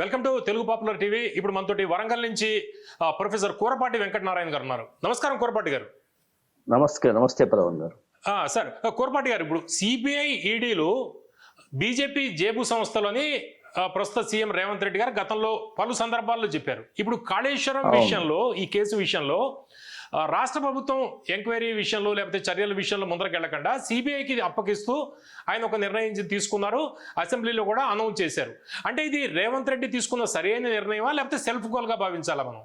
Welcome to Telugu popular TV. ఇప్పుడు మనతోటి వరంగల్ నుంచి ప్రొఫెసర్ కూరపాటి వెంకటనారాయణ గారు ఉన్నారు. నమస్కారం కూరపాటి గారు. నమస్తే నమస్తే పదవన్ గారు. సార్ కూరపాటి గారు ఇప్పుడు సిబిఐ ఈడీలు బీజేపీ జేబు సంస్థలని ప్రస్తుత సీఎం రేవంత్ రెడ్డి గారు గతంలో పలు సందర్భాల్లో చెప్పారు. ఇప్పుడు కాళేశ్వరం. విషయంలో ఈ కేసు విషయంలో రాష్ట్ర ప్రభుత్వం ఎంక్వైరీ విషయంలో లేకపోతే చర్యల విషయంలో ముందరకెళ్ళకుండా సిబిఐకి అప్పగిస్తూ ఆయన ఒక నిర్ణయం తీసుకున్నారు. అసెంబ్లీలో కూడా అనౌన్స్ చేశారు. అంటే ఇది రేవంత్ రెడ్డి తీసుకున్న సరైన నిర్ణయమా లేకపోతే సెల్ఫ్ గోల్గా భావించాలా మనం?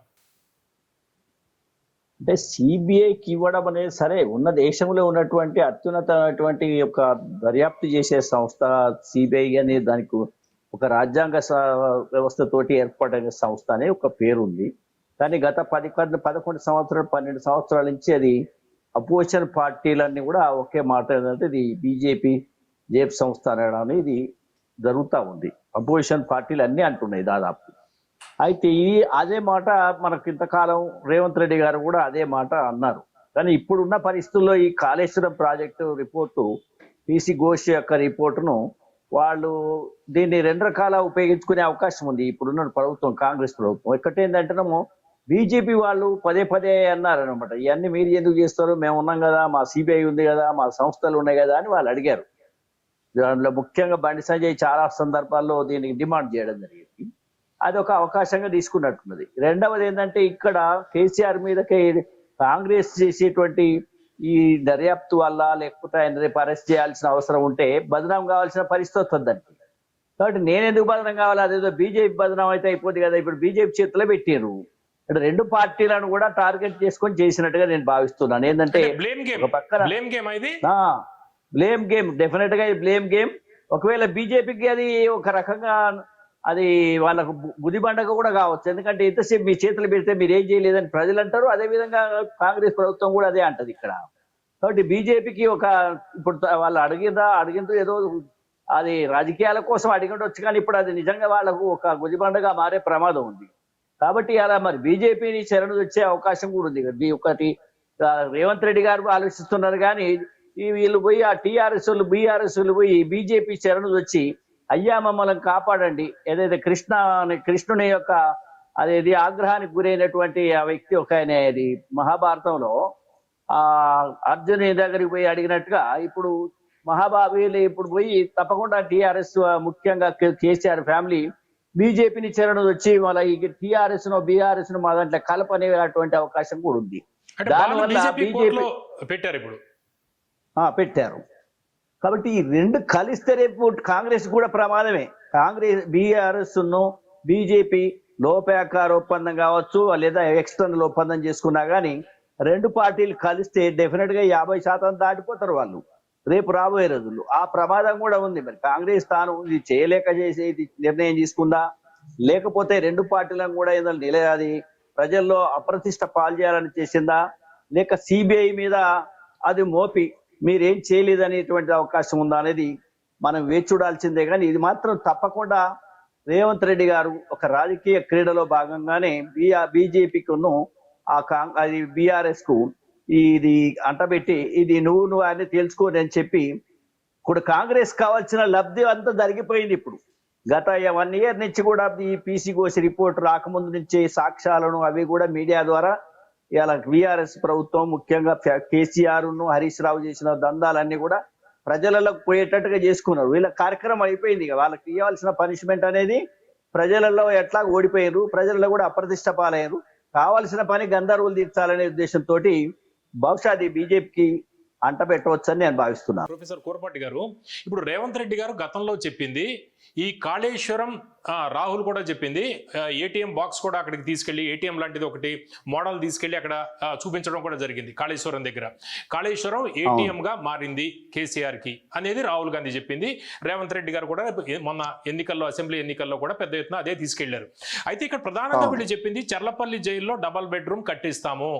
అంటే సిబిఐకి ఇవ్వడం అనేది సరే ఉన్న దేశంలో ఉన్నటువంటి అత్యున్నతమైనటువంటి యొక్క దర్యాప్తు చేసే సంస్థ సిబిఐ అనే దానికి ఒక రాజ్యాంగ వ్యవస్థతోటి ఏర్పాటైన సంస్థ అనే ఒక పేరు ఉంది కానీ గత పది పదకొండు సంవత్సరాలు పన్నెండు సంవత్సరాల నుంచి అది అపోజిషన్ పార్టీలన్నీ కూడా ఒకే మాట ఏంటంటే ఇది బీజేపీ జేప్ సంస్థ అనడం ఇది జరుగుతూ ఉంది. అపోజిషన్ పార్టీలు అన్నీ అంటున్నాయి దాదాపు. అయితే ఈ అదే మాట మనకు ఇంతకాలం రేవంత్ రెడ్డి గారు కూడా అదే మాట అన్నారు. కానీ ఇప్పుడున్న పరిస్థితుల్లో ఈ Kaleshwaram project report PC Ghosh యొక్క రిపోర్టును వాళ్ళు దీన్ని రెండు రకాల ఉపయోగించుకునే అవకాశం ఉంది. ఇప్పుడున్న ప్రభుత్వం కాంగ్రెస్ ప్రభుత్వం. ఒకటి ఏంటంటేనేమో బీజేపీ వాళ్ళు పదే పదే అన్నారు అనమాట ఇవన్నీ మీరు ఎందుకు చేస్తారు? మేము ఉన్నాం కదా మా సిబిఐ ఉంది కదా మా సంస్థలు ఉన్నాయి కదా అని వాళ్ళు అడిగారు. దాంట్లో ముఖ్యంగా బండి సంజయ్ చాలా సందర్భాల్లో దీనికి డిమాండ్ చేయడం జరిగింది. అది ఒక అవకాశంగా తీసుకున్నట్టున్నది. రెండవది ఏంటంటే ఇక్కడ కేసీఆర్ మీదకి కాంగ్రెస్ చేసేటువంటి ఈ దర్యాప్తు వల్ల లేకపోతే ఆయన రేపు అరెస్ట్ చేయాల్సిన అవసరం ఉంటే బదనాం కావాల్సిన పరిస్థితి వస్తుంది కాబట్టి నేను ఎందుకు బదనం కావాలి? అదేదో బీజేపీ బదనాం అయితే అయిపోద్ది కదా. ఇప్పుడు బీజేపీ చేతిలో పెట్టారు ఇక్కడ రెండు పార్టీలను కూడా టార్గెట్ చేసుకొని చేసినట్టుగా నేను భావిస్తున్నాను. ఏంటంటే బ్లేమ్ గేమ్ బ్లేమ్ గేమ్ ఇది? బ్లేమ్ గేమ్ డెఫినెట్గా బ్లేమ్ గేమ్ ఒకవేళ బీజేపీకి అది ఒక రకంగా అది వాళ్ళకు బు- బుద్ధిబండగ కూడా కావచ్చు. ఎందుకంటే ఎంతసేపు మీ చేతులు పెడితే మీరు ఏం చేయలేదని ప్రజలు అంటారు. అదే విధంగా కాంగ్రెస్ ప్రభుత్వం కూడా అదే అంటది ఇక్కడ. కాబట్టి బీజేపీకి ఒక ఇప్పుడు వాళ్ళు అడిగిందా అడిగిందో ఏదో అది రాజకీయాల కోసం అడిగిండొచ్చు కానీ ఇప్పుడు అది నిజంగా వాళ్ళకు ఒక గుదిబండగా మారే ప్రమాదం ఉంది. కాబట్టి అలా మరి బీజేపీని శరణు వచ్చే అవకాశం కూడా ఉంది ఒకటి రేవంత్ రెడ్డి గారు ఆలోచిస్తున్నారు కానీ ఈ వీళ్ళు పోయి ఆ టీఆర్ఎస్ వాళ్ళు బీఆర్ఎస్ వాళ్ళు పోయి బీజేపీ శరణు వచ్చి అయ్యా మమ్మల్ని కాపాడండి. ఏదైతే కృష్ణ కృష్ణుని యొక్క అదేది ఆగ్రహానికి గురైనటువంటి ఆ వ్యక్తి ఒక ఆయన అది మహాభారతంలో ఆ అర్జుని దగ్గరికి పోయి అడిగినట్టుగా ఇప్పుడు మహాబాబీలు ఇప్పుడు పోయి తప్పకుండా టిఆర్ఎస్ ముఖ్యంగా కేసీఆర్ ఫ్యామిలీ బీజేపీని చరణ్ వచ్చి వాళ్ళ ఈ టిఆర్ఎస్ను బీఆర్ఎస్ను మా దాంట్లో కలపనేటువంటి అవకాశం కూడా ఉంది. దానివల్ల బీజేపీ పెట్టారు ఇప్పుడు. పెట్టారు. కాబట్టి ఈ రెండు కలిస్తే రేపు కాంగ్రెస్ కూడా ప్రమాదమే. కాంగ్రెస్ బీఆర్ఎస్ను బీజేపీ లోపాకార ఒప్పందం కావచ్చు లేదా ఎక్స్టర్నల్ ఒప్పందం చేసుకున్నా గానీ రెండు పార్టీలు కలిస్తే డెఫినెట్గా యాభై శాతం దాటిపోతారు వాళ్ళు. రేపు రాబోయే రోజుల్లో ఆ ప్రమాదం కూడా ఉంది. మరి కాంగ్రెస్ తాను ఇది చేయలేక చేసే ఇది నిర్ణయం తీసుకుందా? లేకపోతే రెండు పార్టీలను కూడా ఏదో నిల ప్రజల్లో అప్రతిష్ట పాలు చేయాలని చేసిందా? లేక సిబిఐ మీద అది మోపి మీరేం చేయలేదు అనేటువంటి అవకాశం ఉందా అనేది మనం వేచి చూడాల్సిందే. కానీ ఇది మాత్రం తప్పకుండా రేవంత్ రెడ్డి గారు ఒక రాజకీయ క్రీడలో భాగంగానే బీజేపీకును ఆ కాంగ్ అది బీఆర్ఎస్కు ఇది అంటబెట్టి ఇది నువ్వు నువ్వు అని తెలుసుకోని అని చెప్పి ఇప్పుడు కాంగ్రెస్ కావాల్సిన లబ్ధి అంతా జరిగిపోయింది ఇప్పుడు. గత వన్ ఇయర్ నుంచి కూడా ఈ పీసీ కోసి రిపోర్ట్ రాకముందు నుంచి సాక్ష్యాలను అవి కూడా మీడియా ద్వారా ఇలా బీఆర్ఎస్ ప్రభుత్వం ముఖ్యంగా కేసీఆర్ను హరీష్ రావు చేసిన దందాలన్నీ కూడా ప్రజలలోకి పోయేటట్టుగా చేసుకున్నారు. వీళ్ళ కార్యక్రమం అయిపోయింది వాళ్ళకి ఇవ్వాల్సిన పనిష్మెంట్ అనేది ప్రజలలో ఎట్లా ఓడిపోయారు ప్రజలలో కూడా అప్రతిష్ట పాలయ్యారు. కావాల్సిన పని గంధర్వులు తీర్చాలనే ఉద్దేశంతో బహుశా అది బీజేపీకి అంట పెట్టవచ్చని నేను భావిస్తున్నాను. ప్రొఫెసర్ కూరపాటి గారు ఇప్పుడు రేవంత్ రెడ్డి గారు గతంలో చెప్పింది ఈ కాళేశ్వరం రాహుల్ కూడా చెప్పింది ఏటీఎం బాక్స్ కూడా అక్కడికి తీసుకెళ్ళి ఏటీఎం లాంటిది ఒకటి మోడల్ తీసుకెళ్ళి అక్కడ చూపించడం కూడా జరిగింది కాళేశ్వరం దగ్గర. కాళేశ్వరం ఏటీఎం గా మారింది కేసీఆర్కి అనేది రాహుల్ గాంధీ చెప్పింది. రేవంత్ రెడ్డి గారు కూడా మొన్న ఎన్నికల్లో అసెంబ్లీ ఎన్నికల్లో కూడా పెద్ద ఎత్తున అదే తీసుకెళ్ళారు. అయితే ఇక్కడ ప్రధానంగా. వీళ్ళు చెప్పింది చర్లపల్లి జైల్లో డబల్ బెడ్రూమ్ కట్టిస్తాము.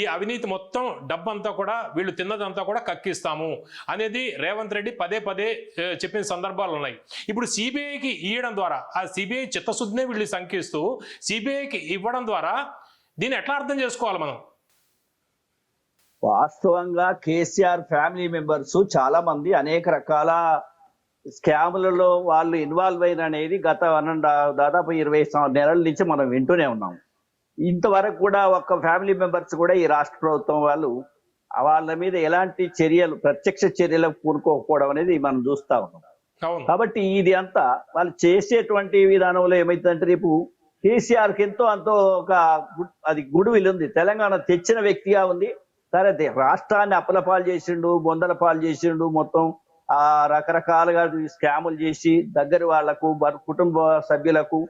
ఈ అవినీతి మొత్తం డబ్బంతా కూడా వీళ్ళు తిన్నదంతా కూడా కక్కిస్తాము అనేది రేవంత్ రెడ్డి పదే పదే చెప్పిన సందర్భాలు ఉన్నాయి. ఇప్పుడు సిబిఐకి ఇవ్వడం ద్వారా ఆ సిబిఐ చిత్తశుద్ధినే వీళ్ళు సంకిస్తూ సిబిఐకి ఇవ్వడం ద్వారా దీన్ని ఎట్లా అర్థం చేసుకోవాలి మనం? వాస్తవంగా కేసీఆర్ ఫ్యామిలీ మెంబర్స్ చాలా మంది అనేక రకాల స్కాములలో వాళ్ళు ఇన్వాల్వ్ అయిన అనేది గత దాదాపు ఇరవై నెలల నుంచి మనం వింటూనే ఉన్నాం. ఇంతవరకు కూడా ఒక్క ఫ్యామిలీ మెంబర్స్ కూడా ఈ రాష్ట్ర ప్రభుత్వం వాళ్ళు వాళ్ళ మీద ఎలాంటి చర్యలు ప్రత్యక్ష చర్యలకు పూనుకోకపోవడం అనేది మనం చూస్తా ఉన్నాం. కాబట్టి ఇది అంతా వాళ్ళు చేసేటువంటి విధానంలో ఏమైతుందంటే రేపు కేసీఆర్కి ఎంతో అంతో ఒక అది గుడ్ ఉంది. తెలంగాణ తెచ్చిన వ్యక్తిగా ఉంది. సరే రాష్ట్రాన్ని అప్పుల పాలు చేసిండు బొందల పాలు చేసిండు మొత్తం ఆ రకరకాలుగా స్కాములు చేసి దగ్గర వాళ్ళకు కుటుంబ సభ్యులకు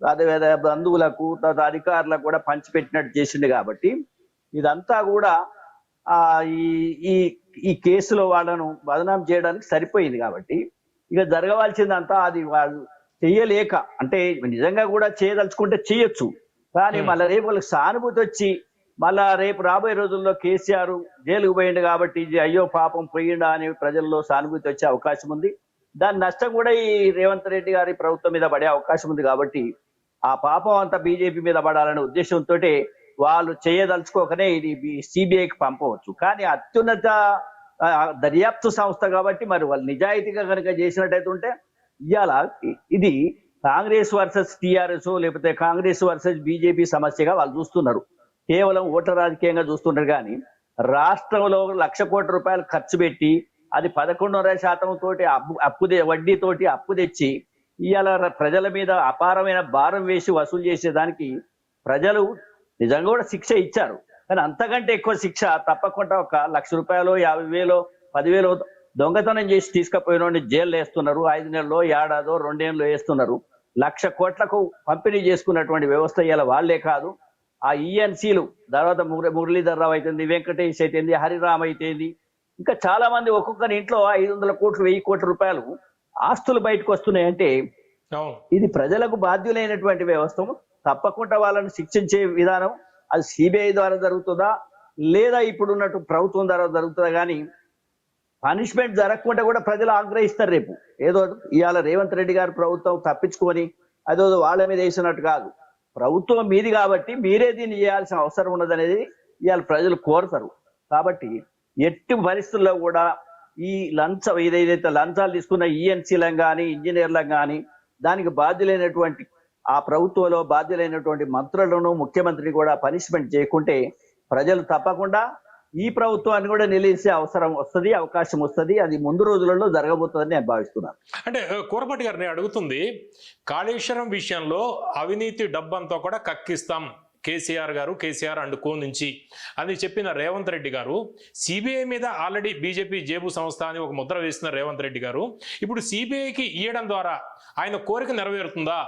అదేవిధ బంధువులకు తర్వాత అధికారులకు కూడా పంచిపెట్టినట్టు చేసిండు కాబట్టి ఇదంతా కూడా ఈ ఈ ఈ కేసులో వాళ్ళను బదనాం చేయడానికి సరిపోయింది కాబట్టి ఇక జరగవలసిందంతా అది వాళ్ళు చెయ్యలేక అంటే నిజంగా కూడా చేయదలుచుకుంటే చేయొచ్చు కానీ. మళ్ళీ రేపు వాళ్ళకి సానుభూతి వచ్చి మళ్ళా రేపు రాబోయే రోజుల్లో కేసీఆర్ జైలుకు పోయిండు కాబట్టి అయ్యో పాపం పోయిండా అని ప్రజల్లో సానుభూతి వచ్చే అవకాశం ఉంది దాని నష్టం కూడా ఈ రేవంత్ రెడ్డి గారి ప్రభుత్వం మీద పడే అవకాశం ఉంది కాబట్టి ఆ పాపం అంతా బీజేపీ మీద పడాలనే ఉద్దేశంతో వాళ్ళు చేయదలుచుకోకనే ఇది సిబిఐకి పంపవచ్చు. కానీ అత్యున్నత దర్యాప్తు సంస్థ కాబట్టి మరి వాళ్ళు నిజాయితీగా కనుక చేసినట్టయితే ఉంటే ఇవాళ ఇది కాంగ్రెస్ వర్సెస్ టీఆర్ఎస్ లేకపోతే కాంగ్రెస్ వర్సెస్ బీజేపీ సమస్యగా వాళ్ళు చూస్తున్నారు. కేవలం ఓటర్ రాజకీయంగా చూస్తున్నారు కానీ రాష్ట్రంలో లక్ష కోట్ల రూపాయలు ఖర్చు పెట్టి అది పదకొండున్నర శాతం తోటి అప్పు అప్పు వడ్డీతోటి అప్పు తెచ్చి ఇవాళ ప్రజల మీద అపారమైన భారం వేసి వసూలు చేసేదానికి ప్రజలు నిజంగా కూడా శిక్ష ఇచ్చారు. కానీ అంతకంటే ఎక్కువ శిక్ష తప్పకుండా ఒక లక్ష రూపాయలు యాభై వేలు పదివేలు దొంగతనం చేసి తీసుకుపోయిన జైలు వేస్తున్నారు. ఐదు నెలల్లో ఏడాదో రెండేళ్ళు వేస్తున్నారు. లక్ష కోట్లకు పంపిణీ చేసుకున్నటువంటి వ్యవస్థ ఇలా వాళ్ళే కాదు. ఆ ఈఎన్సీలు తర్వాత ముర- మురళీధర్ రావు అయితేంది వెంకటేష్ అయితేంది హరిరామ్ అయితేంది ఇంకా చాలా మంది ఒక్కొక్కరి ఇంట్లో ఐదు వందల కోట్లు వెయ్యి కోట్ల రూపాయలు ఆస్తులు బయటకు వస్తున్నాయంటే ఇది ప్రజలకు బాధ్యులైనటువంటి వ్యవస్థ. తప్పకుండా వాళ్ళని శిక్షించే విధానం అది సిబిఐ ద్వారా జరుగుతుందా? లేదా ఇప్పుడున్నట్టు ప్రభుత్వం ద్వారా జరుగుతుందా? కానీ పనిష్మెంట్ జరగకుండా కూడా ప్రజలు ఆగ్రహిస్తారు రేపు. ఏదో ఇవాళ రేవంత్ రెడ్డి గారు ప్రభుత్వం తప్పించుకొని అదో వాళ్ళ మీద వేసినట్టు కాదు. ప్రభుత్వం మీది కాబట్టి మీరే దీన్ని చేయాల్సిన అవసరం ఉన్నదనేది ఇవాళ ప్రజలు కోరుతారు. కాబట్టి ఎట్టి పరిస్థితుల్లో కూడా ఈ లంచం ఏదైతే లంచాలు తీసుకున్న ఈఎన్సీలను కానీ ఇంజనీర్లను కానీ దానికి బాధ్యులైనటువంటి ఆ ప్రభుత్వంలో బాధ్యులైనటువంటి మంత్రులను ముఖ్యమంత్రిని కూడా పనిష్మెంట్ చేయకుంటే ప్రజలు తప్పకుండా ఈ ప్రభుత్వాన్ని కూడా నిలిసే అవసరం వస్తుంది అవకాశం వస్తుంది. అది ముందు రోజులలో జరగబోతుందని నేను భావిస్తున్నాను. అంటే కూరపాటి గారు నేను అడుగుతుంది కాళేశ్వరం విషయంలో అవినీతి డబ్బంతో కూడా కక్కిస్తాం కేసీఆర్ గారు కేసీఆర్ అండ్ కో నుంచి అని చెప్పిన రేవంత్ రెడ్డి గారు. సిబిఐ మీద ఆల్రెడీ బీజేపీ జేబు సంస్థ అని ఒక ముద్ర వేసిన రేవంత్ రెడ్డి గారు. ఇప్పుడు సిబిఐకి ఇవ్వడం ద్వారా ఆయన కోరిక నెరవేరుతుందా?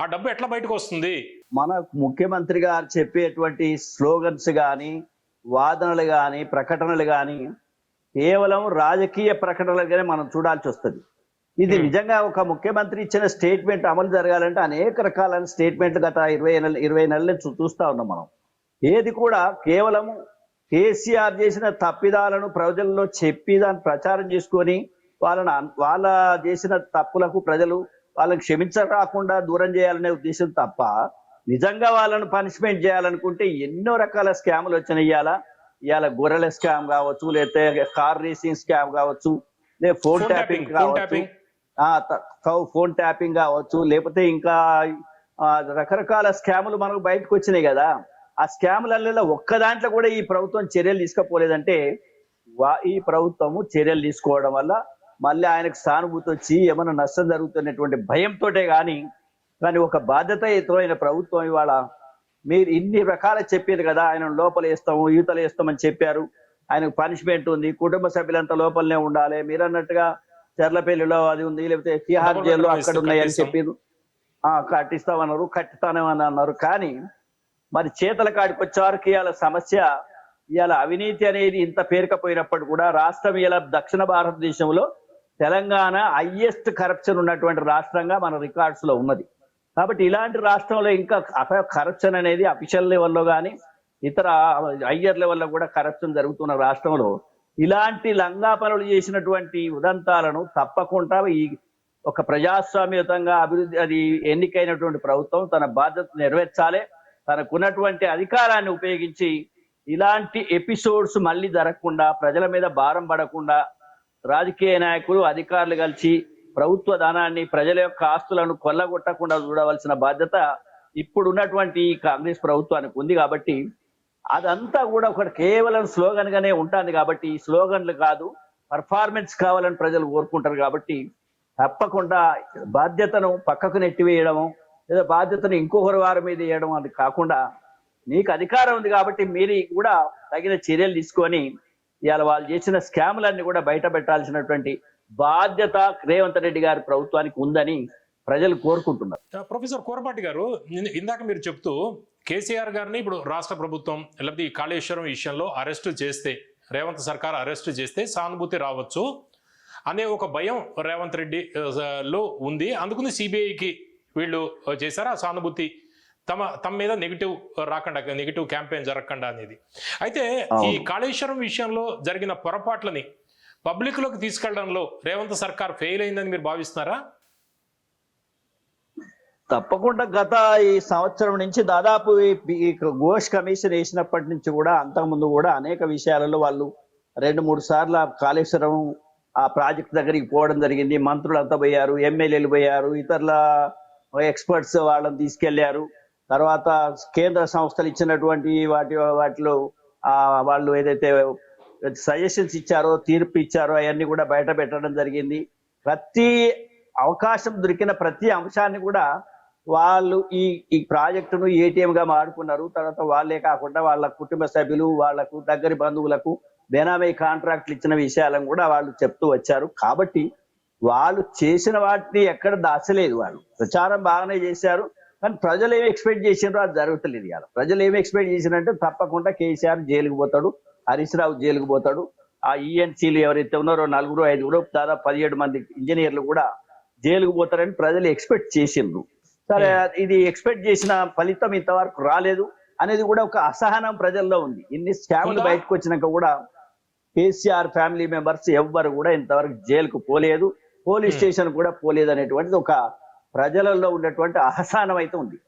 ఆ డబ్బు ఎట్లా బయటకు వస్తుంది మన ముఖ్యమంత్రి గారు చెప్పేటువంటి స్లోగన్స్ కానీ వాదనలు కానీ ప్రకటనలు కానీ కేవలం రాజకీయ ప్రకటనలుగానే మనం చూడాల్సి వస్తుంది. ఇది. నిజంగా ఒక ముఖ్యమంత్రి ఇచ్చిన స్టేట్మెంట్ అమలు జరగాలంటే అనేక రకాలైన స్టేట్మెంట్ గత ఇరవై నెల ఇరవై నెలల చూస్తా ఉన్నాం మనం. ఏది కూడా కేవలం కేసీఆర్ చేసిన తప్పిదాలను ప్రజల్లో చెప్పి దాన్ని ప్రచారం చేసుకొని వాళ్ళని వాళ్ళ చేసిన తప్పులకు ప్రజలు వాళ్ళని క్షమించరాకుండా దూరం చేయాలనే ఉద్దేశం తప్ప నిజంగా వాళ్ళని పనిష్మెంట్ చేయాలనుకుంటే ఎన్నో రకాల స్కాములు వచ్చినాయి. ఇవాళ ఇవాళ గొర్రెల స్కామ్ కావచ్చు లేకపోతే కార్ రేసింగ్ స్కామ్ కావచ్చు లేదా ఫోన్ ట్యాపింగ్ కావచ్చు. ఫోన్ ట్యాపింగ్ కావచ్చు లేకపోతే ఇంకా రకరకాల స్కాములు మనకు బయటకు వచ్చినాయి కదా. ఆ స్కాములలో ఒక్క దాంట్లో కూడా ఈ ప్రభుత్వం చర్యలు తీసుకపోలేదంటే ఈ ప్రభుత్వము చర్యలు తీసుకోవడం వల్ల మళ్ళీ ఆయనకు సానుభూతి వచ్చి ఏమైనా నష్టం జరుగుతున్నటువంటి భయంతోటే కానీ కానీ ఒక బాధ్యతాయుతమైన ప్రభుత్వం ఇవాళ మీరు ఇన్ని రకాల చెప్పారు కదా ఆయన లోపల వేస్తాము యూతలు వేస్తామని చెప్పారు. ఆయనకు పనిష్మెంట్ ఉంది కుటుంబ సభ్యులంతా లోపలనే ఉండాలి. మీరు అన్నట్టుగా చెర్లపల్లిలో అది ఉంది లేకపోతే తిహార్ జైల్లో అక్కడ ఉన్నాయని. చెప్పారు. ఆ కట్టిస్తామన్నారు కట్టిస్తామని అన్నారు. కానీ మరి చేతల కాడికి వచ్చేవారికి ఇవాళ సమస్య ఇవాళ అవినీతి అనేది ఇంత పేరుకపోయినప్పటికీ కూడా రాష్ట్రం ఇలా దక్షిణ భారతదేశంలో తెలంగాణ హైయెస్ట్ కరప్షన్ ఉన్నటువంటి రాష్ట్రంగా మన రికార్డ్స్లో ఉన్నది. కాబట్టి ఇలాంటి రాష్ట్రంలో ఇంకా కరప్షన్ అనేది అఫీషియల్ లెవెల్లో కానీ ఇతర హయ్యర్ లెవెల్లో కూడా కరప్షన్ జరుగుతున్న రాష్ట్రంలో ఇలాంటి లంగా పనులు చేసినటువంటి ఉదంతాలను తప్పకుండా ఈ ఒక ప్రజాస్వామ్యతంగా అభివృద్ధి అది ఎన్నికైనటువంటి ప్రభుత్వం తన బాధ్యత నెరవేర్చాలి. తనకున్నటువంటి అధికారాన్ని ఉపయోగించి ఇలాంటి ఎపిసోడ్స్ మళ్ళీ జరగకుండా ప్రజల మీద భారం పడకుండా రాజకీయ నాయకులు అధికారులు కలిసి ప్రభుత్వ ధనాన్ని ప్రజల యొక్క ఆస్తులను కొల్లగొట్టకుండా చూడవలసిన బాధ్యత ఇప్పుడున్నటువంటి కాంగ్రెస్ ప్రభుత్వానికి ఉంది కాబట్టి అదంతా కూడా ఒకటి కేవలం స్లోగన్ గానే ఉంటుంది కాబట్టి ఈ స్లోగన్లు కాదు పర్ఫార్మెన్స్ కావాలని ప్రజలు కోరుకుంటారు కాబట్టి తప్పకుండా బాధ్యతను పక్కకు నెట్టివేయడము లేదా బాధ్యతను ఇంకొకరి వారి మీద వేయడం అది కాకుండా నీకు అధికారం ఉంది కాబట్టి మీరు కూడా తగిన చర్యలు తీసుకొని ఇవాళ వాళ్ళు చేసిన స్కాములన్నీ కూడా బయట పెట్టాల్సినటువంటి బాధ్యత రేవంత్ రెడ్డి గారి ప్రభుత్వానికి ఉందని ప్రజలు కోరుకుంటున్నారు. ప్రొఫెసర్ కోరపాటి గారు ఇందాక మీరు చెప్తూ కేసీఆర్ గారిని ఇప్పుడు రాష్ట్ర ప్రభుత్వం లేకపోతే ఈ కాళేశ్వరం విషయంలో అరెస్ట్ చేస్తే రేవంత్ సర్కార్ అరెస్ట్ చేస్తే సానుభూతి రావచ్చు అనే ఒక భయం రేవంత్ రెడ్డి లో ఉంది. అందుకుని సిబిఐకి వీళ్ళు చేశారు ఆ సానుభూతి తమ తమ మీద నెగిటివ్ రాకుండా నెగిటివ్ క్యాంపెయిన్ జరగకుండా అనేది. అయితే ఈ. కాళేశ్వరం విషయంలో జరిగిన పొరపాట్లని పబ్లిక్లోకి తీసుకెళ్ళడంలో రేవంత్ సర్కార్ ఫెయిల్ అయిందని మీరు భావిస్తున్నారా? తప్పకుండా గత ఈ సంవత్సరం నుంచి దాదాపు ఈ- ఘోష్ కమిషన్ వేసినప్పటి నుంచి కూడా అంతకుముందు కూడా అనేక విషయాలలో వాళ్ళు రెండు మూడు సార్లు ఆ కాళేశ్వరం ఆ ప్రాజెక్ట్ దగ్గరికి పోవడం జరిగింది. మంత్రులు అంతా పోయారు ఎమ్మెల్యేలు పోయారు ఇతరుల ఎక్స్పర్ట్స్ వాళ్ళని తీసుకెళ్ళారు. తర్వాత కేంద్ర సంస్థలు ఇచ్చినటువంటి వాటి వాటిలో వాళ్ళు ఏదైతే సజెషన్స్ ఇచ్చారో తీర్పు ఇచ్చారో అవన్నీ కూడా బయట పెట్టడం జరిగింది. ప్రతి అవకాశం దొరికిన ప్రతి అంశాన్ని కూడా వాళ్ళు ఈ ఈ ప్రాజెక్టును ఏటీఎంగా గా తర్వాత వాళ్ళే కాకుండా వాళ్ళ కుటుంబ సభ్యులు వాళ్ళకు దగ్గరి బంధువులకు బెనామీ కాంట్రాక్ట్లు ఇచ్చిన విషయాలను కూడా వాళ్ళు చెప్తూ వచ్చారు. కాబట్టి వాళ్ళు చేసిన వాటిని ఎక్కడ దాచలేదు వాళ్ళు. ప్రచారం బాగానే చేశారు. కానీ ప్రజలు ఏమి ఎక్స్పెక్ట్ చేసినారో అది జరుగుతలేదు ఇవాళ ప్రజలు ఏమి ఎక్స్పెక్ట్ చేసినారంటే తప్పకుండా కేసీఆర్ జైలుకు పోతాడు హరీష్ రావు జైలుకు పోతాడు. ఆ ఈఎన్సీలు ఎవరైతే ఉన్నారో నలుగురు ఐదుగురు దాదాపు పదిహేడు మంది ఇంజనీర్లు కూడా జైలుకు పోతారని ప్రజలు ఎక్స్పెక్ట్ చేసిండ్రు సరే ఇది ఎక్స్పెక్ట్ చేసిన ఫలితం ఇంతవరకు రాలేదు అనేది కూడా ఒక అసహనం ప్రజల్లో ఉంది. ఇన్ని స్కామ్లు? బయటకు వచ్చినాక కూడా కేసీఆర్ ఫ్యామిలీ మెంబర్స్ ఎవ్వరు కూడా ఇంతవరకు జైలుకు పోలేదు. Police Hmm. స్టేషన్ కూడా పోలేదు అనేటువంటిది ఒక ప్రజలలో ఉన్నటువంటి అసహనం అయితే ఉంది.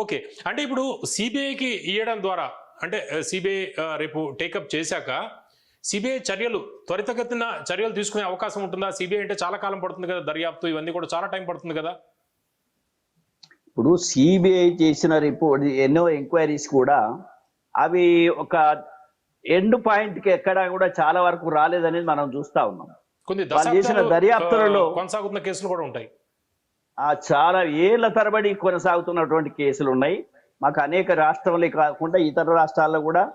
ఓకే. అంటే ఇప్పుడు సిబిఐకి ఇవ్వడం ద్వారా అంటే సిబిఐ రేపు టేకప్ చేశాక సిబిఐ చర్యలు త్వరితగతిన చర్యలు తీసుకునే అవకాశం ఉంటుందా? సిబిఐ అంటే చాలా కాలం పడుతుంది కదా దర్యాప్తు ఇవన్నీ కూడా చాలా టైం పడుతుంది కదా? ఇప్పుడు సిబిఐ చేసిన రిపోర్ట్ ఎన్నో ఎంక్వైరీస్ కూడా అవి ఒక ఎండ్ పాయింట్కి ఎక్కడ కూడా చాలా వరకు రాలేదనేది మనం చూస్తా ఉన్నాం. కొన్ని చేసిన దర్యాప్తులలో- కొనసాగుతున్న కేసులు కూడా ఉంటాయి. ఆ చాలా ఏళ్ళ తరబడి కొనసాగుతున్నటువంటి కేసులు ఉన్నాయి. మాకు అనేక రాష్ట్రాలే కాకుండా ఇతర రాష్ట్రాల్లో కూడా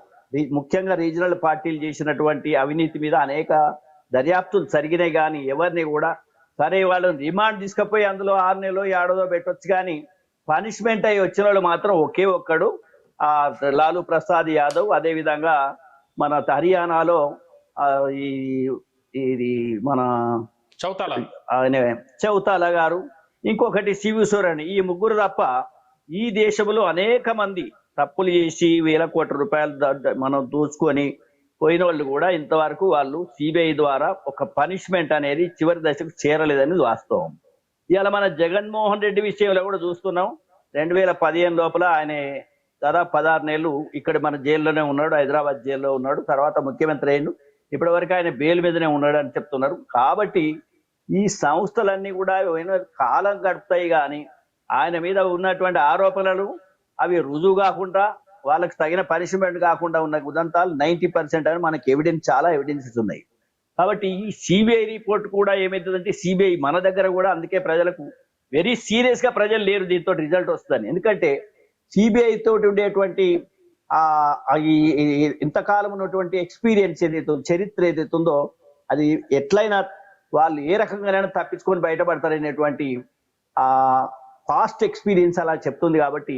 ముఖ్యంగా రీజనల్ పార్టీలు చేసినటువంటి అవినీతి మీద అనేక దర్యాప్తులు జరిగినాయి. కానీ ఎవరిని కూడా సరే వాళ్ళని రిమాండ్ తీసుకుపోయి అందులో ఆరు నెలలో ఏడదో పెట్టొచ్చు. కానీ పనిష్మెంట్ అయ్యి వచ్చిన వాళ్ళు మాత్రం ఒకే ఒక్కడు. ఆ లాలూ ప్రసాద్ యాదవ్ అదే విధంగా మన హర్యానాలో ఈ ఇది మన చౌతాల. చౌతాల గారు ఇంకొకటి శివసూరన్ ఈ ముగ్గురు తప్ప ఈ దేశంలో అనేక మంది తప్పులు చేసి వేల కోట్ల రూపాయలు మనం దోచుకొని పోయిన వాళ్ళు కూడా ఇంతవరకు వాళ్ళు సిబిఐ ద్వారా ఒక పనిష్మెంట్ అనేది చివరి దశకు చేరలేదని వాస్తవం. ఇవాళ మన జగన్మోహన్ రెడ్డి విషయంలో కూడా చూస్తున్నాం. రెండు వేల పదిహేను లోపల ఆయన దాదాపు పదహారు నెలలు ఇక్కడ మన జైల్లోనే ఉన్నాడు హైదరాబాద్ జైల్లో ఉన్నాడు. తర్వాత ముఖ్యమంత్రి అయ్యిండు. ఇప్పటి వరకు ఆయన బెయిల్ మీదనే ఉన్నాడు అని చెప్తున్నారు. కాబట్టి ఈ సంస్థలన్నీ కూడా కాలం గడుపుతాయి కానీ ఆయన మీద ఉన్నటువంటి ఆరోపణలు అవి రుజువు కాకుండా వాళ్ళకి తగిన పనిష్మెంట్ కాకుండా ఉన్న ఉదంతాలు నైంటీ పర్సెంట్ అని మనకి ఎవిడెన్స్ చాలా ఎవిడెన్సెస్ ఉన్నాయి. కాబట్టి ఈ సిబిఐ రిపోర్ట్ కూడా ఏమవుతుందంటే సిబిఐ మన దగ్గర కూడా అందుకే ప్రజలకు వెరీ సీరియస్గా ప్రజలు లేరు దీంతో రిజల్ట్ వస్తుందని. ఎందుకంటే సిబిఐ తోటి ఉండేటువంటి ఇంతకాలం ఉన్నటువంటి ఎక్స్పీరియన్స్ ఏదైతే చరిత్ర ఏదైతే ఉందో అది ఎట్లయినా వాళ్ళు ఏ రకంగానైనా తప్పించుకొని బయటపడతారనేటువంటి ఆ పాస్ట్ ఎక్స్పీరియన్స్ అలా చెప్తుంది కాబట్టి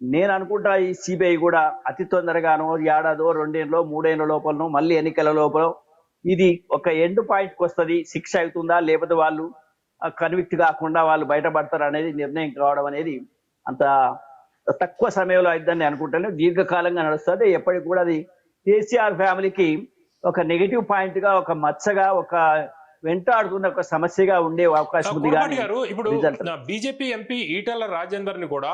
నేను అనుకుంటా ఈ సిబిఐ కూడా అతి తొందరగానో ఏడాదో రెండేళ్ళలో మూడేళ్ళ లోపలనో మళ్ళీ ఎన్నికల లోపల ఇది ఒక ఎండ్ పాయింట్కి వస్తుంది శిక్ష అవుతుందా లేకపోతే వాళ్ళు కన్విక్ట్ కాకుండా వాళ్ళు బయటపడతారు అనేది నిర్ణయం కావడం అనేది అంత తక్కువ సమయంలో అయిద్దని అనుకుంటాను దీర్ఘకాలంగా నడుస్తుంది ఎప్పటికి కూడా అది కేసీఆర్ ఫ్యామిలీకి ఒక నెగిటివ్ పాయింట్గా ఒక మచ్చగా ఒక వెంటాడుతున్న ఒక సమస్యగా ఉండే అవకాశం ఉంది గారు ఇప్పుడు. బీజేపీ ఎంపీ ఈటెల రాజేందర్ని కూడా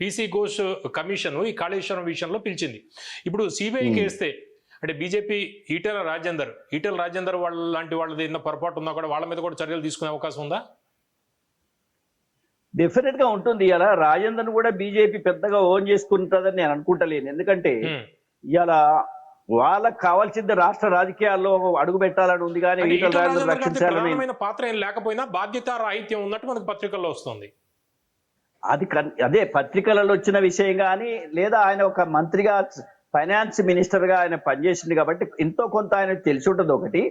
పీసీ ఘోష్ కమిషన్ ఈ కాళేశ్వరం విషయంలో పిలిచింది ఇప్పుడు సిబిఐకి Hmm. వేస్తే అంటే బీజేపీ ఈటెల రాజేందర్ ఈటెల రాజేందర్ వాళ్ళ లాంటి వాళ్ళది ఏదైనా పొరపాటు ఉన్నా కూడా వాళ్ళ మీద కూడా చర్యలు తీసుకునే అవకాశం ఉందా డెఫినెట్గా ఉంటుంది. ఇలా రాజేందర్ కూడా బీజేపీ పెద్దగా ఓన్ చేసుకుంటుందని నేను అనుకుంటలేను. ఎందుకంటే. ఇవాళ వాళ్ళకి కావాల్సింది రాష్ట్ర రాజకీయాల్లో అడుగు పెట్టాలని ఉంది కానీ ఈటల రాజేందర్ రక్షించాలని పాత్ర ఏం లేకపోయినా బాధ్యత రాహిత్యం ఉన్నట్టు మనకు పత్రికల్లో వస్తుంది. అది అదే పత్రికలలో వచ్చిన విషయం కానీ లేదా ఆయన ఒక మంత్రిగా ఫైనాన్స్ మినిస్టర్గా ఆయన పనిచేసింది కాబట్టి ఎంతో కొంత ఆయన తెలిసి ఉంటుంది ఒకటి.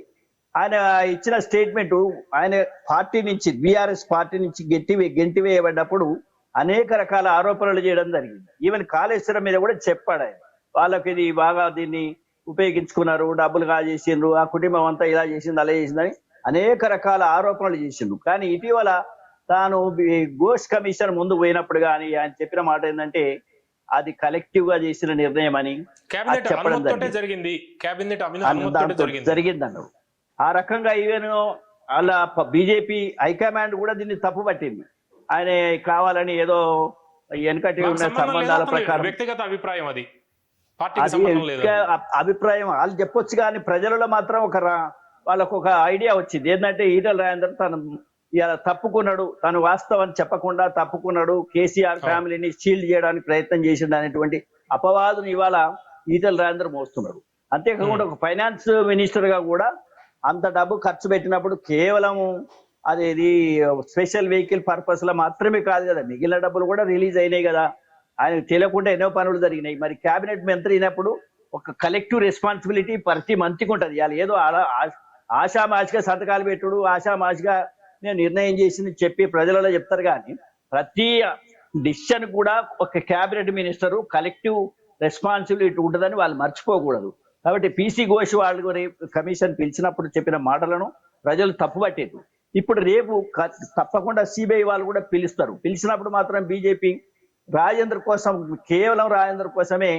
ఆయన ఇచ్చిన స్టేట్మెంట్ ఆయన పార్టీ నుంచి బీఆర్ఎస్ పార్టీ నుంచి గెట్టి గెంటి వేయబడ్డప్పుడు అనేక రకాల ఆరోపణలు చేయడం జరిగింది. ఈవెన్ కాళేశ్వరం మీద కూడా చెప్పాడు ఆయన. వాళ్ళకి ఇది బాగా దీన్ని ఉపయోగించుకున్నారు డబ్బులు కాజేసిండ్రు ఆ కుటుంబం అంతా ఇలా చేసింది అలా చేసిందని అనేక రకాల ఆరోపణలు చేసిండ్రు కానీ ఇటీవల తాను ఘోష్ కమిషన్ ముందు పోయినప్పుడు కానీ ఆయన చెప్పిన మాట ఏంటంటే అది కలెక్టివ్గా చేసిన నిర్ణయం అని చెప్పడం జరిగింది. జరిగింది. కేబినెట్ అని అనుమతితోటే దాంతో జరిగింది. జరిగింది అన్నారు ఆ రకంగా ఈవెన్ అలా బీజేపీ హైకమాండ్ కూడా దీన్ని తప్పు పట్టింది ఆయన కావాలని ఏదో వెనకటి ఉన్న సంబంధాల ప్రకారం. వ్యక్తిగత అభిప్రాయం అది. అభిప్రాయం వాళ్ళు చెప్పొచ్చు కానీ ప్రజలలో మాత్రం ఒక రా- వాళ్ళకు ఒక ఐడియా వచ్చింది. ఏంటంటే ఈటల రాజేందర్ తను ఇలా తప్పుకున్నాడు. తను వాస్తవం చెప్పకుండా తప్పుకున్నాడు. కేసీఆర్. ఫ్యామిలీని షీల్డ్ చేయడానికి ప్రయత్నం చేసిండు అనేటువంటి అపవాదును ఇవాళ ఈటల రాజేందర్ మోస్తున్నాడు. అంతేకాకుండా ఒక ఫైనాన్స్ మినిస్టర్గా కూడా అంత డబ్బు ఖర్చు పెట్టినప్పుడు కేవలం అది ఇది స్పెషల్ వెహికల్ పర్పస్లో మాత్రమే కాదు కదా. మిగిలిన డబ్బులు కూడా రిలీజ్ అయినాయి కదా. ఆయనకు తెలియకుండా ఎన్నో పనులు జరిగినాయి. మరి కేబినెట్ మంత్రి అయినప్పుడు ఒక కలెక్టివ్ రెస్పాన్సిబిలిటీ ప్రతి మంత్రికి ఉంటుంది. ఇవాళ ఏదో అలా సంతకాలు పెట్టుడు ఆశామాషిగా నేను నిర్ణయం చేసింది చెప్పి ప్రజలలో చెప్తారు కానీ ప్రతి డిసిషన్ కూడా ఒక కేబినెట్ మినిస్టర్ కలెక్టివ్ రెస్పాన్సిబిలిటీ ఉంటుందని వాళ్ళు మర్చిపోకూడదు. కాబట్టి పీసీ ఘోష్ వాళ్ళు కమిషన్ పిలిచినప్పుడు చెప్పిన మాటలను ప్రజలు తప్పుపట్టేది ఇప్పుడు రేపు తప్పకుండా సిబిఐ వాళ్ళు కూడా పిలుస్తారు. పిలిచినప్పుడు మాత్రం బీజేపీ రాజేంద్ర కోసం కేవలం రాజేంద్ర కోసమే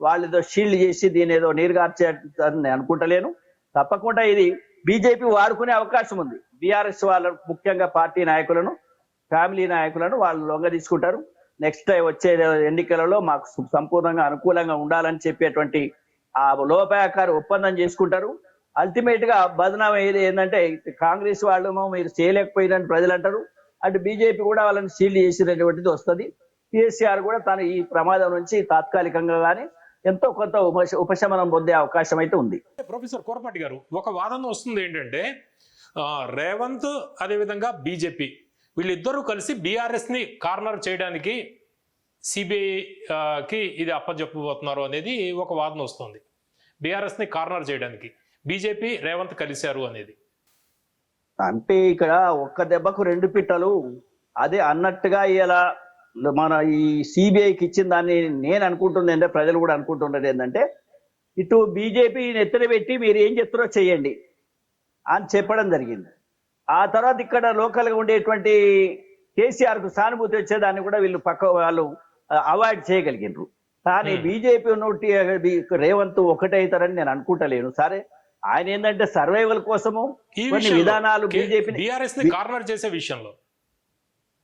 వాళ్ళు ఏదో షీల్డ్ చేసి దీని ఏదో నీరుగార్చేదని నేను అనుకుంటలేను. తప్పకుండా ఇది బీజేపీ వాడుకునే అవకాశం ఉంది. బీఆర్ఎస్ వాళ్ళ ముఖ్యంగా పార్టీ నాయకులను ఫ్యామిలీ నాయకులను వాళ్ళు లొంగ తీసుకుంటారు. నెక్స్ట్ వచ్చే ఎన్నికలలో మాకు సంపూర్ణంగా అనుకూలంగా ఉండాలని చెప్పేటువంటి ఆ లోపాయకారు ఒప్పందం చేసుకుంటారు. అల్టిమేట్గా బదనాం ఏది ఏంటంటే కాంగ్రెస్ వాళ్ళేమో మీరు చేయలేకపోయినని ప్రజలు అంటారు అటు బీజేపీ కూడా వాళ్ళని సీల్ చేసినటువంటిది వస్తుంది. కేసీఆర్ కూడా తను ఈ ప్రమాదం నుంచి తాత్కాలికంగా కానీ ఎంతో కొంత ఉపశమనం పొందే అవకాశం అయితే ఉంది. ప్రొఫెసర్ కోరపాటి గారు ఒక వాదన వస్తుంది ఏంటంటే రేవంత్ అదేవిధంగా బీజేపీ వీళ్ళిద్దరూ కలిసి బీఆర్ఎస్ని కార్నర్ చేయడానికి సిబిఐకి ఇది అప్పచెప్పబోతున్నారు అనేది ఒక వాదన వస్తుంది. బీఆర్ఎస్ని కార్నర్ చేయడానికి బీజేపీ రేవంత్ కలిశారు అనేది. అంటే ఇక్కడ ఒక్క దెబ్బకు రెండు పిట్టలు. అదే అన్నట్టుగా ఇలా మన ఈ సిబిఐకి ఇచ్చిన దాన్ని నేను అనుకుంటుంది అంటే ప్రజలు కూడా అనుకుంటున్నది ఏంటంటే ఇటు బీజేపీ నెత్తిన పెట్టి మీరు ఏం చెప్తారో చేయండి అని చెప్పడం జరిగింది. ఆ తర్వాత ఇక్కడ లోకల్గా ఉండేటువంటి కేసీఆర్కు సానుభూతి వచ్చేదాన్ని కూడా వీళ్ళు పక్క వాళ్ళు అవాయిడ్ చేయగలిగినారు. కానీ. బీజేపీ నోటి రేవంత్ ఒకటే అవుతారని నేను అనుకుంటలేను. సరే ఆయన ఏంటంటే సర్వైవల్ కోసము కొన్ని విధానాలు కార్నర్ చేసే విషయంలో.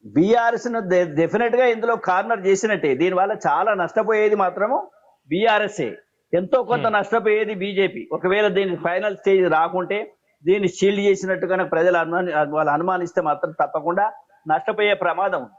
బీఆర్ఎస్ను డెఫినెట్గా ఇందులో కార్నర్ చేసినట్టే. దీనివల్ల చాలా నష్టపోయేది మాత్రము బీఆర్ఎస్ ఎంతో కొంత. నష్టపోయేది బీజేపీ. ఒకవేళ దీని ఫైనల్ స్టేజ్ రాకుంటే దీన్ని షీల్డ్ చేసినట్టుగా ప్రజలు అనుమాని వాళ్ళు అనుమానిస్తే మాత్రం తప్పకుండా నష్టపోయే ప్రమాదం ఉంది.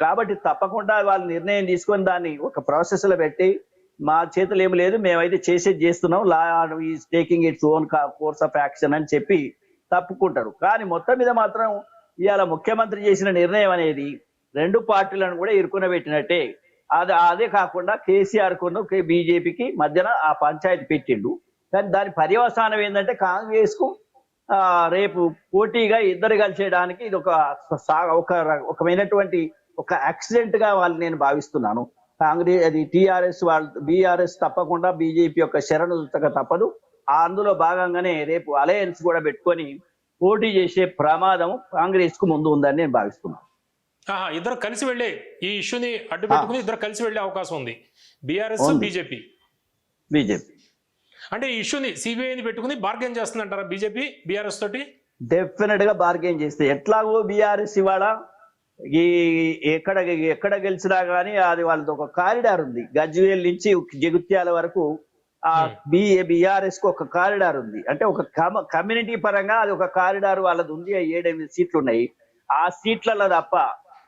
కాబట్టి తప్పకుండా వాళ్ళు నిర్ణయం తీసుకొని దాన్ని ఒక ప్రాసెస్లో పెట్టి మా చేతులు ఏమి లేదు మేమైతే చేసేది చేస్తున్నాం law is taking its own course of action అని చెప్పి తప్పుకుంటారు. కానీ మొత్తం మీద మాత్రం ఇవాళ ముఖ్యమంత్రి చేసిన నిర్ణయం అనేది రెండు పార్టీలను కూడా ఇరుకునబెట్టినట్టే. అది అదే కాకుండా కేసీఆర్ కొను బీజేపీకి మధ్యన ఆ పంచాయతీ పెట్టిండు. కానీ దాని పర్యవసానం ఏంటంటే కాంగ్రెస్కు రేపు పోటీగా ఇద్దరు కలిసేయడానికి ఇది ఒక ఒక ర- ఒకమైనటువంటి ఒక యాక్సిడెంట్గా వాళ్ళు నేను భావిస్తున్నాను. కాంగ్రెస్ అది టిఆర్ఎస్ వాళ్ళు బీఆర్ఎస్ తప్పకుండా బీజేపీ యొక్క శరణు చూస్తక తప్పదు. ఆ అందులో భాగంగానే రేపు అలయన్స్ కూడా పెట్టుకొని పోటీ చేసే ప్రమాదం కాంగ్రెస్కు ముందు ఉందని నేను భావిస్తున్నాను. ఆహా, ఇద్దరు కలిసి వెళ్ళే ఈ ఇష్యూని అడ్డు పెట్టుకుని ఇద్దరు కలిసి వెళ్ళే అవకాశం ఉంది. బీఆర్ఎస్. బీజేపీ. బీజేపీ. అంటే ఈ ఇష్యూని సిబిఐని పెట్టుకుని బార్గెన్ చేస్తుందంటారా బీజేపీ బీఆర్ఎస్ తోటి? డెఫినెట్గా బార్గెన్ చేస్తే ఎట్లాగో బీఆర్ఎస్ ఇవాళ ఈ ఎక్కడ ఎక్కడ గెలిచినా కానీ అది వాళ్ళది ఒక కారిడార్ ఉంది. గజ్వేల్ నుంచి జగిత్యాల వరకు ఆ Hmm. బి బీఆర్ఎస్కు ఒక కారిడార్ ఉంది. అంటే ఒక కమ- కమ్యూనిటీ పరంగా అది ఒక కారిడార్ వాళ్ళది ఉంది. ఆ ఏడెనిమిది సీట్లు ఉన్నాయి. ఆ సీట్లలో తప్ప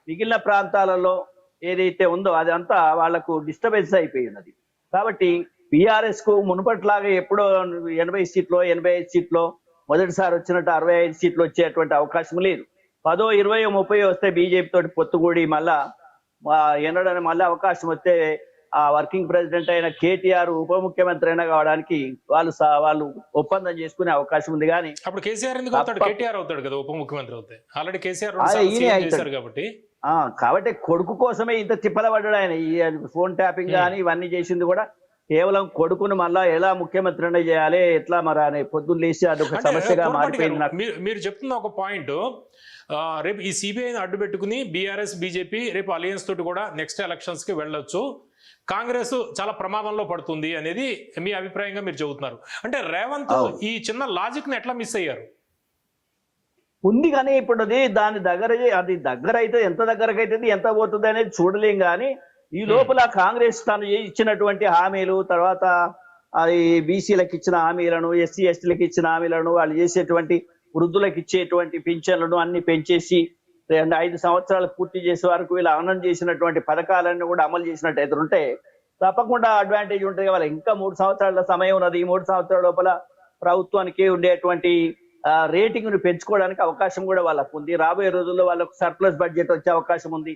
మిగిలిన ప్రాంతాలలో ఏదైతే ఉందో అదంతా వాళ్ళకు డిస్టర్బెన్స్ అయిపోయి ఉన్నది కాబట్టి బీఆర్ఎస్కు మునుపట్లాగా ఎప్పుడో ఎనభై సీట్లో ఎనభై ఐదు సీట్లో మొదటిసారి వచ్చినట్టు అరవై ఐదు సీట్లు వచ్చేటువంటి అవకాశం లేదు. పదో ఇరవై ముప్పై వస్తే బీజేపీ తోటి పొత్తుగూడి మళ్ళా ఎన్నడని మళ్ళీ అవకాశం వస్తే ఆ వర్కింగ్ ప్రెసిడెంట్ అయిన కేటీఆర్ ఉప ముఖ్యమంత్రి అయినా కావడానికి వాళ్ళు వాళ్ళు ఒప్పందం చేసుకునే అవకాశం ఉంది. కానీ అప్పుడు కేసీఆర్ ఎందుకు అవుతాడు? తప్ప- కేటీఆర్ అవుతాడు కదా ఉప ముఖ్యమంత్రి అవుతాయి ఆల్రెడీ కేసీఆర్. చేశారు కాబట్టి. కాబట్టి కొడుకు కోసమే ఇంత తిప్పల పడ్డాడు ఆయన. ఈ ఫోన్ ట్యాపింగ్. కానీ ఇవన్నీ చేసింది కూడా కేవలం కొడుకును మళ్ళా ఎలా ముఖ్యమంత్రి చేయాలి ఎట్లా మరి అనే పొద్దున్న లేచి అదొక అంటే, సమస్యగా మారిపోయింది మీరు చెప్తున్న ఒక పాయింట్ రేపు ఈ సిబిఐని అడ్డు పెట్టుకుని బీఆర్ఎస్ బీజేపీ రేపు అలయన్స్ తోటి కూడా నెక్స్ట్ ఎలక్షన్స్కి వెళ్ళొచ్చు. కాంగ్రెస్ చాలా ప్రమాదంలో పడుతుంది అనేది మీ అభిప్రాయంగా మీరు చెబుతున్నారు. అంటే రేవంత్. ఈ చిన్న లాజిక్ని ఎట్లా మిస్ అయ్యారు? ఉంది కానీ ఇప్పుడు అది దాని దగ్గర అది దగ్గర అయితే ఎంత దగ్గరకు అవుతుంది ఎంత పోతుంది అనేది చూడలేం కానీ ఈ లోపల కాంగ్రెస్ తను ఇచ్చినటువంటి హామీలు తర్వాత అది బీసీలకు ఇచ్చిన హామీలను ఎస్సీ ఎస్టీలకు ఇచ్చిన హామీలను వాళ్ళు చేసేటువంటి వృద్ధులకు ఇచ్చేటువంటి పింఛన్లను అన్ని పెంచేసి రెండు ఐదు సంవత్సరాలు పూర్తి చేసే వరకు ఇలా అమలు చేసినటువంటి పథకాలన్నీ కూడా అమలు చేసినట్టు ఉంటే తప్పకుండా అడ్వాంటేజ్ ఉంటుంది వాళ్ళ ఇంకా మూడు సంవత్సరాల సమయం ఉన్నది. ఈ మూడు సంవత్సరాల లోపల ప్రభుత్వానికి ఉండేటువంటి రేటింగ్ను పెంచుకోవడానికి అవకాశం కూడా వాళ్ళకు ఉంది. రాబోయే రోజుల్లో వాళ్ళకు సర్ప్లస్ బడ్జెట్ వచ్చే అవకాశం ఉంది.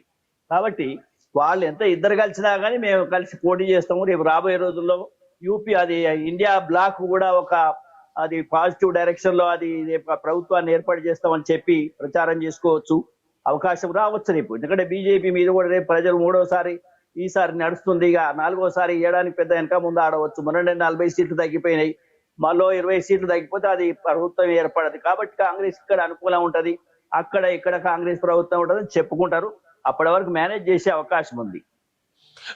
కాబట్టి వాళ్ళు ఎంత ఇద్దరు కలిసినా కానీ మేము కలిసి పోటీ చేస్తాము. రేపు రాబోయే రోజుల్లో యూపీ అది ఇండియా బ్లాక్ కూడా ఒక అది పాజిటివ్ డైరెక్షన్లో అది రేపు ప్రభుత్వాన్ని ఏర్పాటు చేస్తామని చెప్పి ప్రచారం చేసుకోవచ్చు. అవకాశం రావచ్చు రేపు. ఎందుకంటే బీజేపీ మీద కూడా రేపు ప్రజలు మూడోసారి ఈసారి నడుస్తుంది. ఇక నాలుగోసారి ఏడానికి పెద్ద వెనక ముందు ఆడవచ్చు. మొన్న నలభై సీట్లు తగ్గిపోయినాయి. మళ్ళీ ఇరవై సీట్లు తగ్గిపోతే అది ప్రభుత్వం ఏర్పడదు. కాబట్టి కాంగ్రెస్ ఇక్కడ అనుకూలం ఉంటది. అక్కడ ఇక్కడ కాంగ్రెస్ ప్రభుత్వం ఉంటుందని చెప్పుకుంటారు. అప్పటి వరకు మేనేజ్ చేసే అవకాశం ఉంది.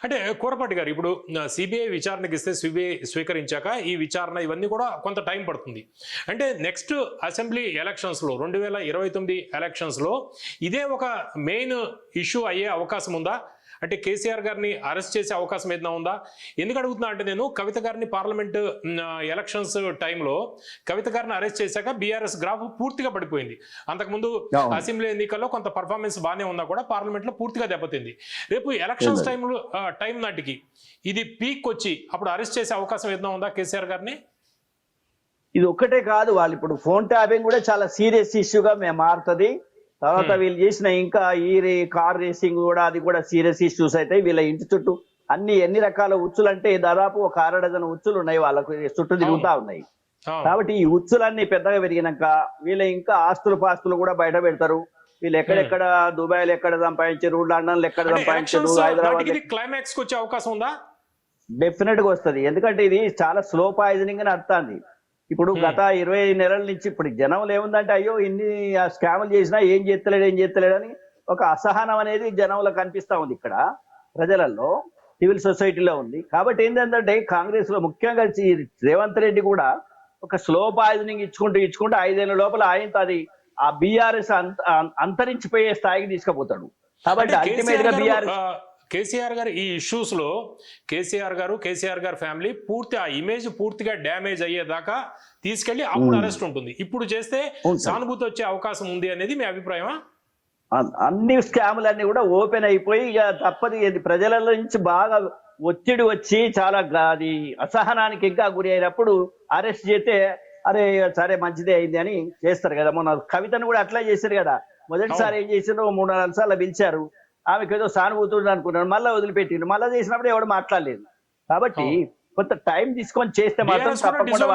అంటే కోరపాటి గారు ఇప్పుడు సిబిఐ విచారణకి ఇస్తే సిబిఐ స్వీకరించాక ఈ విచారణ ఇవన్నీ కూడా కొంత టైం పడుతుంది. అంటే నెక్స్ట్ అసెంబ్లీ ఎలక్షన్స్లో రెండు వేల ఇరవై తొమ్మిది ఎలక్షన్స్లో ఇదే ఒక మెయిన్ ఇష్యూ అయ్యే అవకాశం ఉందా? అంటే కేసీఆర్ గారిని అరెస్ట్ చేసే అవకాశం ఏదైనా ఉందా? ఎందుకు అడుగుతున్నా అంటే నేను కవిత గారిని పార్లమెంట్ ఎలక్షన్స్ టైంలో కవిత గారిని అరెస్ట్ చేశాక బీఆర్ఎస్ గ్రాఫ్ పూర్తిగా పడిపోయింది. అంతకుముందు. అసెంబ్లీ ఎన్నికల్లో కొంత పర్ఫార్మెన్స్ బాగానే ఉన్నా కూడా పార్లమెంట్లో పూర్తిగా దెబ్బతింది. రేపు ఎలక్షన్స్? టైంలో టైం నాటికి ఇది పీక్ వచ్చి అప్పుడు అరెస్ట్ చేసే అవకాశం ఏదైనా ఉందా కేసీఆర్ గారిని? ఇది ఒక్కటే కాదు వాళ్ళు ఇప్పుడు ఫోన్ ట్యాపింగ్ కూడా చాలా సీరియస్ ఇష్యూగా మేము మారుతుంది. తర్వాత. వీళ్ళు చేసిన ఇంకా ఈ కార్ రేసింగ్ కూడా అది కూడా సీరియస్ ఇష్యూస్ అవుతాయి వీళ్ళ ఇంటి చుట్టూ అన్ని ఎన్ని రకాల ఉచ్చులు అంటే దాదాపు ఒక అర డజన్ ఉచ్చులు ఉన్నాయి. వాళ్ళకు చుట్టూ తిరుగుతా ఉన్నాయి. కాబట్టి ఈ ఉచ్చులన్నీ పెద్దగా పెరిగినాక వీళ్ళ ఇంకా ఆస్తులు పాస్తులు కూడా బయట పెడతారు. వీళ్ళు ఎక్కడెక్కడ దుబాయ్లో ఎక్కడ సంపాదించారు లండన్ ఎక్కడ అంటే సంపాదించారు హైదరాబాద్ క్లైమాక్స్ వచ్చే అవకాశం ఉందా? డెఫినెట్గా వస్తది. ఎందుకంటే ఇది చాలా స్లో పాయిజనింగ్ అని అర్థాంది. ఇప్పుడు. గత ఇరవై నెలల నుంచి ఇప్పుడు జనంలో ఏముందంటే అయ్యో ఇన్ని స్కాములు చేసినా ఏం చేస్తలేడు ఏం చేస్తలేడు అని ఒక అసహనం అనేది జనంలో కనిపిస్తా ఉంది ఇక్కడ ప్రజలలో సివిల్ సొసైటీలో ఉంది కాబట్టి ఏంటంటే కాంగ్రెస్లో ముఖ్యంగా రేవంత్ రెడ్డి కూడా ఒక స్లో పాయిజనింగ్ ఇచ్చుకుంటూ ఇచ్చుకుంటూ ఐదేళ్ళ లోపల ఆయనతో అది ఆ బీఆర్ఎస్ అంతరించిపోయే స్థాయికి తీసుకుపోతాడు కాబట్టి అల్టిమేట్గా బీఆర్ఎస్ కేసీఆర్ గారు ఈ ఇష్యూస్లో కేసీఆర్ గారు కేసీఆర్ గారు ఫ్యామిలీ పూర్తి ఆ ఇమేజ్ పూర్తిగా డ్యామేజ్ అయ్యేదాకా తీసుకెళ్ళి అప్పుడు Hmm. అరెస్ట్ ఉంటుంది. ఇప్పుడు చేస్తే. సానుభూతి వచ్చే అవకాశం ఉంది అనేది మీ అభిప్రాయమా? అన్- అన్ని స్కాములన్నీ కూడా ఓపెన్ అయిపోయి ఇక తప్పదు. ప్రజల నుంచి బాగా ఒత్తిడి వచ్చి చాలా అది అసహనానికి ఇంకా గురి అయినప్పుడు అరెస్ట్ చేస్తే అరే సరే మంచిదే అయింది అని చేస్తారు కదా. మొన్న కవితను కూడా అట్లా చేశారు కదా. మొదటిసారి ఏం ఓ మూడు నాలుగు సార్లు పిలిచారు. ఆమెకు ఏదో సానుభూతి ఉంది అనుకున్నాను మళ్ళీ వదిలిపెట్టిండు మళ్ళీ చేసినప్పుడు ఎవడు మాట్లాడలేదు. కాబట్టి. కొంత టైం తీసుకొని చేస్తే మాత్రం తప్పకుండా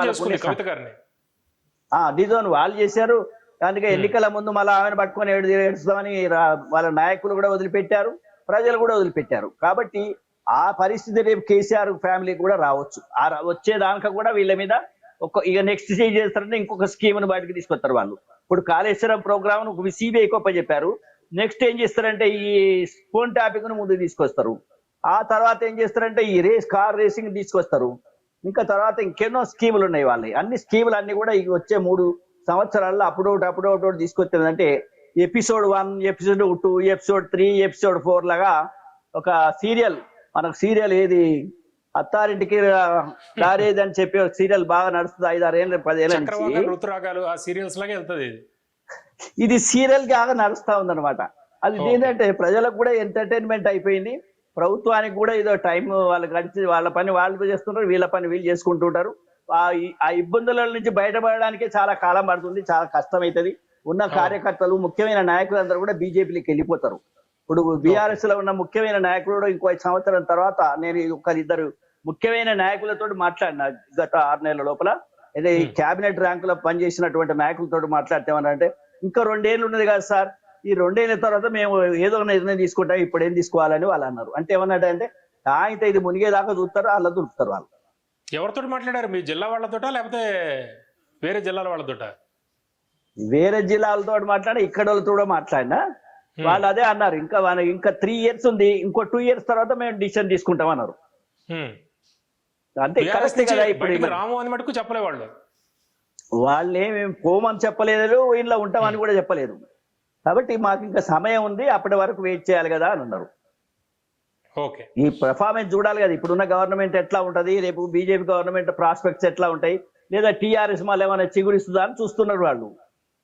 ఆ డిజోన్ వాళ్ళు చేశారు. అందుకే. ఎన్నికల ముందు మళ్ళీ ఆమెను పట్టుకొని ఏడు ఏడుస్తామని వాళ్ళ నాయకులు కూడా వదిలిపెట్టారు ప్రజలు కూడా వదిలిపెట్టారు. కాబట్టి ఆ పరిస్థితి రేపు కేసీఆర్ ఫ్యామిలీ కూడా రావచ్చు. ఆ వచ్చే దానిక కూడా వీళ్ళ మీద ఒక ఇక నెక్స్ట్ స్టేజ్ చేస్తారంటే ఇంకొక స్కీమ్ను బయటకు తీసుకొస్తారు వాళ్ళు. ఇప్పుడు కాళేశ్వరం ప్రోగ్రామ్ సిబిఐ గొప్ప చెప్పారు నెక్స్ట్ ఏం చేస్తారంటే ఈ ఫోన్ టాపిక్ను ముందు తీసుకొస్తారు. ఆ తర్వాత ఏం చేస్తారంటే ఈ రేస్ కార్ రేసింగ్ తీసుకొస్తారు. ఇంకా తర్వాత ఇంకెన్నో స్కీములు ఉన్నాయి వాళ్ళవి. అన్ని స్కీములు అన్ని కూడా ఈ వచ్చే మూడు సంవత్సరాల్లో అప్పుడోటి అప్పుడోటి తీసుకొచ్చిందంటే episode one episode two episode three episode four లాగా ఒక సీరియల్ మనకు సీరియల్ ఏది అత్తారింటికి దారేది అని చెప్పి ఒక సీరియల్ బాగా నడుస్తుంది ఐదు ఏళ్ళు పదేళ్ళ నుంచి. ఋతురాగాలు ఆ సీరియల్స్ లాగా వెళ్తుంది ఇది సీరియల్ బాగా నడుస్తా ఉందన్నమాట. అది. ఏంటంటే ప్రజలకు కూడా ఎంటర్టైన్మెంట్ అయిపోయింది. ప్రభుత్వానికి కూడా ఏదో టైం వాళ్ళు గడిచి వాళ్ళ పని వాళ్ళు చేస్తుంటారు వీళ్ళ పని వీళ్ళు చేసుకుంటుంటారు. ఆ ఇబ్బందుల నుంచి బయటపడడానికి చాలా కాలం పడుతుంది చాలా కష్టం అవుతుంది ఉన్న కార్యకర్తలు ముఖ్యమైన నాయకులందరూ కూడా బీజేపీలోకి వెళ్ళిపోతారు. ఇప్పుడు బీఆర్ఎస్లో ఉన్న ముఖ్యమైన నాయకులు కూడా ఇంకో ఐదు సంవత్సరం తర్వాత నేను ఒకరిద్దరు ముఖ్యమైన నాయకులతో మాట్లాడిన గత ఆరు నెలల లోపల. అదే ఈ కేబినెట్ ర్యాంకులో పనిచేసినటువంటి నాయకులతో మాట్లాడితేమనంటే ఇంకా రెండేళ్ళు ఉన్నది కదా సార్. ఈ రెండేళ్ళ తర్వాత మేము ఏదో ఒక నిర్ణయం తీసుకుంటాం ఇప్పుడు ఏం తీసుకోవాలని వాళ్ళు అన్నారు. అంటే ఏమన్నట్టు అంటే అయితే ఇది మునిగేదాకా చూస్తారు అలా దొరుకుతారు వాళ్ళు. ఎవరితో మాట్లాడారు? మీ జిల్లా వాళ్ళతోటా లేకపోతే వేరే జిల్లాల వాళ్ళతోట? వేరే జిల్లాలతో మాట్లాడి ఇక్కడ వాళ్ళతో కూడా మాట్లాడినా? వాళ్ళు అదే అన్నారు ఇంకా ఇంకా త్రీ ఇయర్స్ ఉంది ఇంకో టూ ఇయర్స్ తర్వాత మేము డిసిషన్ తీసుకుంటాం అన్నారు. అంతే కరెక్ట్ కదా ఇప్పుడు రాము అని మటుకు చెప్పలే వాళ్ళు వాళ్ళు ఏమి పోమని చెప్పలేదు ఇంట్లో ఉంటామని కూడా చెప్పలేదు. కాబట్టి మాకు ఇంకా సమయం ఉంది అప్పటి వరకు వెయిట్ చేయాలి కదా అని అన్నారు. ఈ పెర్ఫార్మెన్స్ చూడాలి కదా ఇప్పుడున్న గవర్నమెంట్ ఎట్లా ఉంటది రేపు బీజేపీ గవర్నమెంట్ ప్రాస్పెక్ట్స్ ఎట్లా ఉంటాయి లేదా టీఆర్ఎస్ మళ్ళీ ఏమైనా చిగురిస్తుందా అని చూస్తున్నారు వాళ్ళు.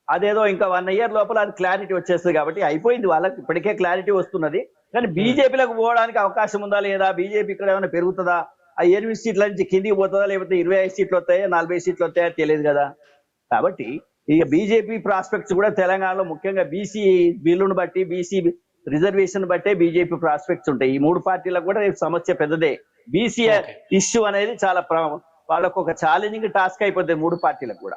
అదేదో ఇంకా వన్ ఇయర్ లోపల అది క్లారిటీ వచ్చేస్తుంది కాబట్టి అయిపోయింది వాళ్ళకి ఇప్పటికే క్లారిటీ వస్తున్నది. కానీ బీజేపీలకు పోవడానికి అవకాశం ఉందా లేదా? బీజేపీ ఇక్కడ ఏమైనా పెరుగుతుందా? ఆ ఎనిమిది సీట్ల నుంచి కిందికి పోతుందా లేకపోతే ఇరవై ఐదు సీట్లు వస్తాయా నలభై సీట్లు వస్తాయా తెలియదు కదా. కాబట్టి ఇక బీజేపీ ప్రాస్పెక్ట్స్ కూడా తెలంగాణలో ముఖ్యంగా బీసీ బిల్లును బట్టి బీసీ రిజర్వేషన్ బట్టే బీజేపీ ప్రాస్పెక్ట్స్ ఉంటాయి. ఈ మూడు పార్టీలకు కూడా రేపు సమస్య పెద్దదే. బీసీ. ఇష్యూ అనేది చాలా వాళ్ళకు ఒక ఛాలెంజింగ్ టాస్క్ అయిపోతుంది మూడు పార్టీలకు కూడా.